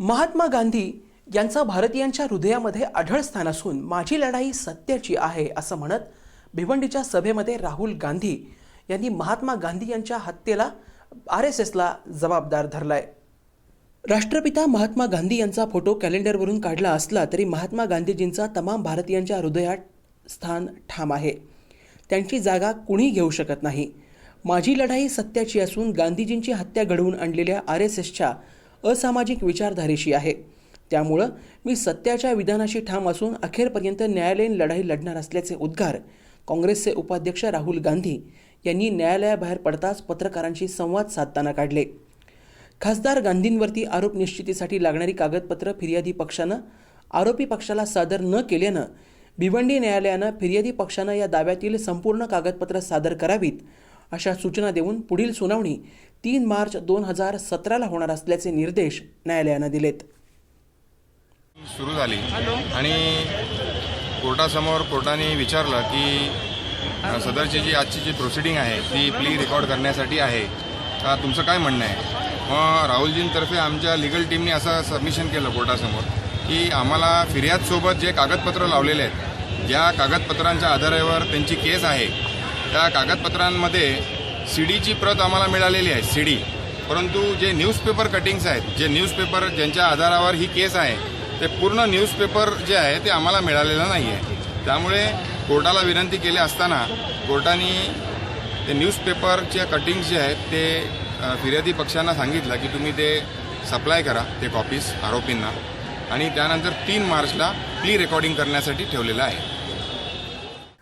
महात्मा गांधी यांचा भारतीयांच्या हृदयामध्ये आढळ स्थान असून माझी लढाई सत्याची आहे असं म्हणत भिवंडीच्या सभेमध्ये राहुल गांधी यांनी महात्मा गांधी यांच्या हत्येला आर एस एसला जबाबदार धरलाय. राष्ट्रपिता महात्मा गांधी यांचा फोटो कॅलेंडरवरून काढला असला तरी महात्मा गांधीजींचा तमाम भारतीयांच्या हृदयात स्थान ठाम आहे. त्यांची जागा कुणी घेऊ शकत नाही. माझी लढाई सत्याची असून गांधीजींची हत्या घडवून आणलेल्या आर एस एसच्या असामाजिक विचारधारेशी आहे. त्यामुळं मी सत्याच्या विधानाशी ठाम असून अखेरपर्यंत न्यायालयीन लढाई लढणार असल्याचे उद्गार काँग्रेसचे उपाध्यक्ष राहुल गांधी यांनी न्यायालयाबाहेर पडताच पत्रकारांशी संवाद साधताना काढले. खासदार गांधींवरती आरोप निश्चितीसाठी लागणारी कागदपत्र फिर्यादी पक्षानं आरोपी पक्षाला सादर न केल्यानं भिवंडी न्यायालयानं फिर्यादी पक्षानं या दाव्यातील संपूर्ण कागदपत्र सादर करावीत अशा सूचना देऊन पुढील सुनावणी तीन मार्च दोन हजार सतराला होणार असल्याचे निर्देश न्यायालयानं दिलेत. सुरू झाली. आणि कोर्टासमोर कोर्टाने विचारलं की सदरची जी आजची जी प्रोसिडिंग आहे ती प्ली रेकॉर्ड करण्यासाठी आहे. का तुमचं काय म्हणणं आहे? मग राहुलजींतर्फे आमच्या लिगल टीमने असं सबमिशन केलं कोर्टासमोर की आम्हाला फिर्यादसोबत जे कागदपत्र लावलेले आहेत ज्या कागदपत्रांच्या आधारावर त्यांची केस आहे त्या कागदपत्रांमध्ये सी डीची प्रत आम्हाला मिळालेली आहे सी डी परंतु जे न्यूजपेपर कटिंग्स आहेत जे न्यूजपेपर ज्यांच्या आधारावर ही केस आहे ते पूर्ण न्यूजपेपर जे आहे ते आम्हाला मिळालेलं नाही आहे त्यामुळे कोर्टाला विनंती केली असताना कोर्टाने ते न्यूजपेपरचे कटिंग्स जे आहेत ते फिर्यादी पक्षांना सांगितलं की तुम्ही ते सप्लाय करा ते कॉपीज आरोपींना. आणि त्यानंतर तीन मार्चला प्ली रेकॉर्डिंग करण्यासाठी ठेवलेलं आहे.